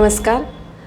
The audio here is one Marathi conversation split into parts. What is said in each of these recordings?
नमस्कार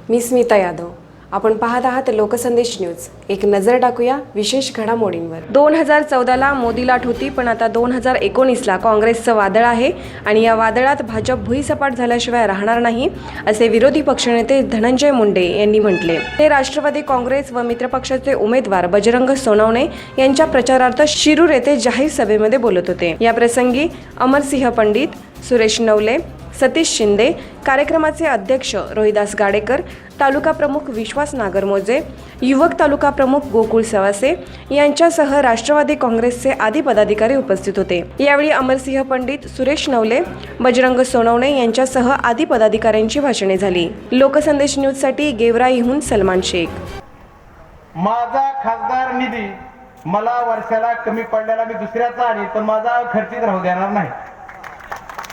मी स्मिता यादव. आपण पाहत आहात लोकसंदेश न्यूज. एक नजर टाकूया विशेष घडामोडींवर. दोन हजार चौदाला मोदी लाट होती पण आता दोन हजार एकोणीसला काँग्रेसचं वादळ आहे आणि या वादळात भाजप भुईसपाट झाल्याशिवाय राहणार नाही असे विरोधी पक्षनेते धनंजय मुंडे यांनी म्हटले. ते राष्ट्रवादी काँग्रेस व मित्रपक्षाचे उमेदवार बजरंग सोनवणे यांच्या प्रचारार्थ शिरूर येथे जाहीर सभेमध्ये बोलत होते. या प्रसंगी अमरसिंह पंडित सुरेश नवले सतीश शिंदे कार्यक्रमाचे अध्यक्ष रोहिदास गाडेकर तालुका प्रमुख विश्वास नागरमोजे युवक तालुका प्रमुख गोकुळ सवासे यांच्यासह राष्ट्रवादी काँग्रेसचे आदी पदाधिकारी उपस्थित होते. यावेळी अमरसिंह पंडित सुरेश नवले बजरंग सोनवणे यांच्यासह आदी पदाधिकाऱ्यांची भाषणे झाली. लोकसंदेश न्यूजसाठी गेवराईहून सलमान शेख. माझा खासदार निधी मला वर्षाला कमी पडलेला मी दुसऱ्याचा आणि पण माझा खर्चित राहू देणार नाही.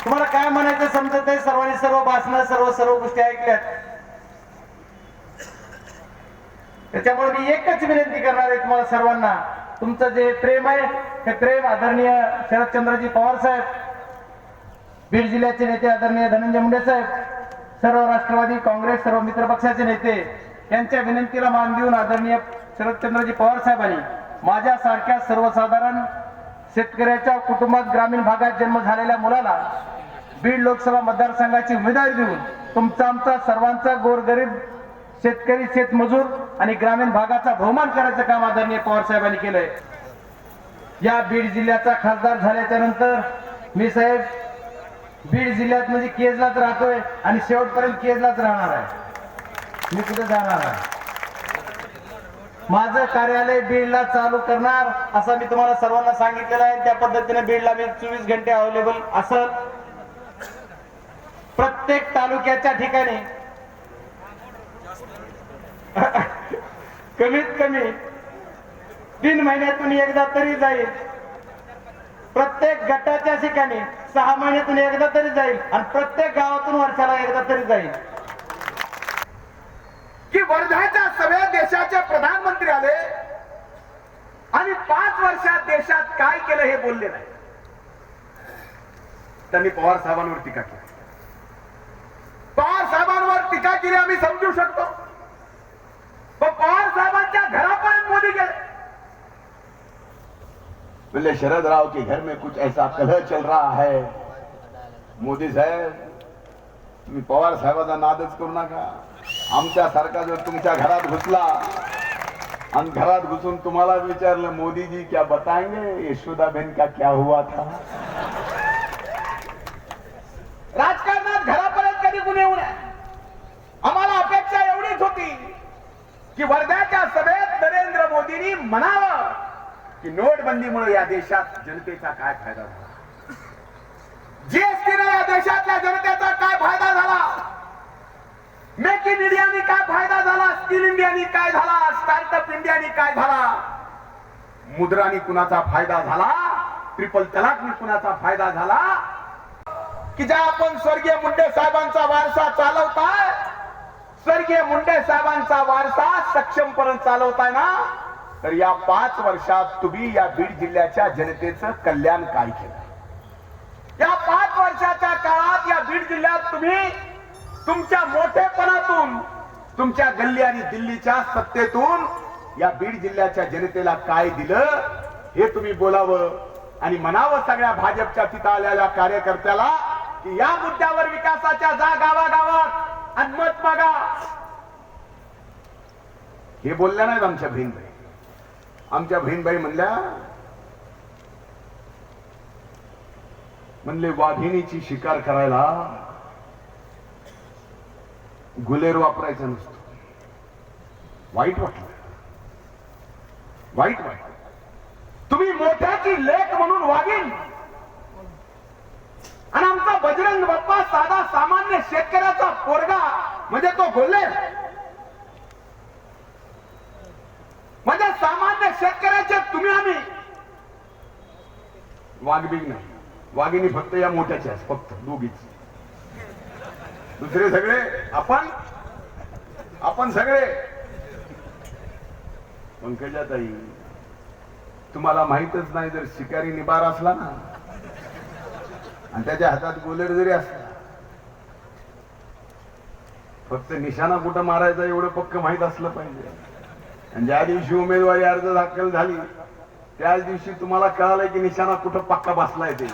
तुम्हाला काय म्हणायचं समजत आहे सर्वांनी सर्व भाषण सर्व सर्व गोष्टी ऐकल्यात. त्याच्यामुळे मी एकच विनंती करणार आहे तुम्हाला सर्वांना. तुमचं जे प्रेम आहे ते प्रेम आदरणीय शरदचंद्रजी पवार साहेब बीड जिल्ह्याचे नेते आदरणीय धनंजय मुंडे साहेब सर्व राष्ट्रवादी काँग्रेस सर्व मित्र पक्षाचे नेते यांच्या विनंतीला मान देऊन आदरणीय शरदचंद्रजी पवार साहेबांनी माझ्यासारख्या सर्वसाधारण शेतकऱ्याच्या कुटुंबात ग्रामीण भागात जन्म झालेल्या मुलाला बीड लोकसभा मतदारसंघाची उमेदवारी देऊन तुमचा आमचा सर्वांचा गोरगरीब शेतकरी शेतमजूर आणि ग्रामीण भागाचा बहुमान करायचं काम आदरणीय पवार साहेबांनी केलंय. या बीड जिल्ह्याचा खासदार झाल्याच्यानंतर मी साहेब बीड जिल्ह्यात म्हणजे केजलाच राहतोय आणि शेवटपर्यंत केजलाच राहणार आहे. मी कुठे जाणार आहे? माझं कार्यालय बीडला चालू करणार असं मी तुम्हाला सर्वांना सांगितलेलं आहे. त्या पद्धतीने बीडला मी चोवीस घंटे अवेलेबल असं प्रत्येक तालुक्याच्या ठिकाणी. कमीत कमी तीन महिन्यातून एकदा तरी जाईल. प्रत्येक गटाच्या ठिकाणी सहा महिन्यातून एकदा तरी जाईल आणि प्रत्येक गावातून वर्षाला एकदा तरी जाईल. की वर्ध्याच्या सगळ्या देशाचे प्रधानमंत्री आले आणि पाच वर्षात देशात काय केलं हे बोलले नाही. त्यांनी पवार साहेबांवर टीका केली. पवार साहेबांवर टीका केली आम्ही समजू शकतो. पण पवार साहेबांच्या घरापर्यंत मोदी गेले. बोले शरद राव के घर में कुछ ऐसा कलह चल रहा है। मोदी साहेब तुम्ही पवार साहेबांचा नादच करू नका. आमच्या सारखा जर तुमच्या घरात घुसला आणि घरात घुसून तुम्हाला विचारलं मोदीजी क्या बताएंगे? यशोदाबेन का क्या हुआ था? की वर्ध्याच्या सभेत नरेंद्र मोदींनी म्हणावं की नोटबंदीमुळे या देशात जनतेचा काय फायदा झाला? जीएसटीने या देशातल्या जनतेचा काय फायदा झाला? मेक इन इंडियाने काय फायदा झाला? स्किल इंडियानी काय झाला? स्टार्टअप इंडियानी काय झाला? मुद्रानी कुणाचा फायदा झाला? ट्रिपल तलाकनी कुणाचा फायदा झाला? की ज्या आपण स्वर्गीय मुंडे साहेबांचा वारसा चालवताय स्वर्गीय मुंडे साहेबांचा वारसा सक्षमपर्यंत चालवताय ना तर या पाच वर्षात तुम्ही या बीड जिल्ह्याच्या जनतेचं कल्याण काय केलं. या पाच वर्षाच्या काळात या बीड जिल्ह्यात तुम्ही तुमच्या मोठेपणातून तुमच्या गल्ली आणि दिल्लीच्या सत्तेतून या बीड जिल्ह्याच्या जनतेला काय दिलं हे तुम्ही बोलावं आणि म्हणावं सगळ्या भाजपच्या तिथं आलेल्या कार्यकर्त्याला की या मुद्द्यावर विकासाच्या जा गावागावात हे बोलल्या नाहीत आमच्या बहीणबाई. आमच्या बहीणबाई म्हणल्या म्हणले वाघिणीची शिकार करायला गुलेर वापरायचा नसतो. वाईट वाटलं. वाईट वाटलं. तुम्ही मोठ्याची लेख म्हणून वागीन आणि आमचा बजरंग बाप्पा साधा सामान्य शेतकऱ्याचा पोरगा म्हणजे तो गोल्ले म्हणजे सामान्य शेतकऱ्याचे तुम्ही आम्ही वाघबिग नाही. वाघिणी फक्त या मोठ्याची आहेत, फक्त दोघीच. दुसरे सगळे आपण आपण सगळे. पंकजाताई तुम्हाला माहितच नाही जर शिकारी निबार असला ना आणि त्याच्या हातात गोलेर जरी असला फक्त निशाणा कुठं मारायचा एवढं पक्क माहीत असलं पाहिजे. आणि ज्या दिवशी उमेदवारी अर्ज दाखल झाली त्याच दिवशी तुम्हाला कळालंय की निशाणा कुठं पक्का बसलाय ते.